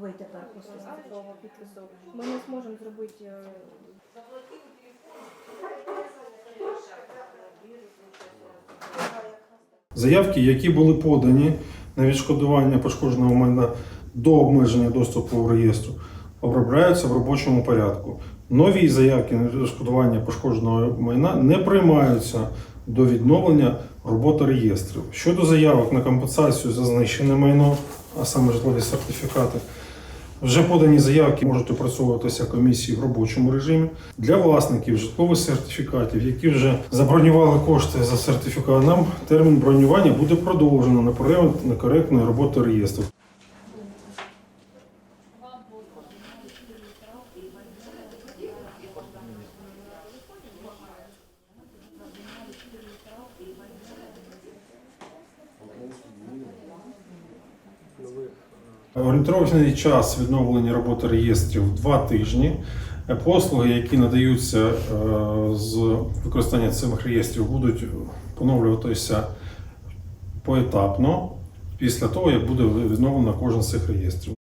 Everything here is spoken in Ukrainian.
Ви тепер після цифрового підпису. Ми не зможемо зробити. е, Заявки, які були подані на відшкодування пошкодженого майна до обмеження доступу в реєстру, обробляються в робочому порядку. Нові заявки на відшкодування пошкодженого майна не приймаються до відновлення роботи реєстрів. Щодо заявок на компенсацію за знищене майно, а саме житлові сертифікати, вже подані заявки можуть опрацьовуватися комісії в робочому режимі для власників житлових сертифікатів, які вже забронювали кошти за сертифікатом. Термін бронювання буде продовжено на період некоректної роботи реєстру. Орієнтовний час відновлення роботи реєстрів два тижні. Послуги, які надаються е, з використання цих реєстрів, будуть поновлюватися поетапно після того, як буде відновлено кожен з цих реєстрів.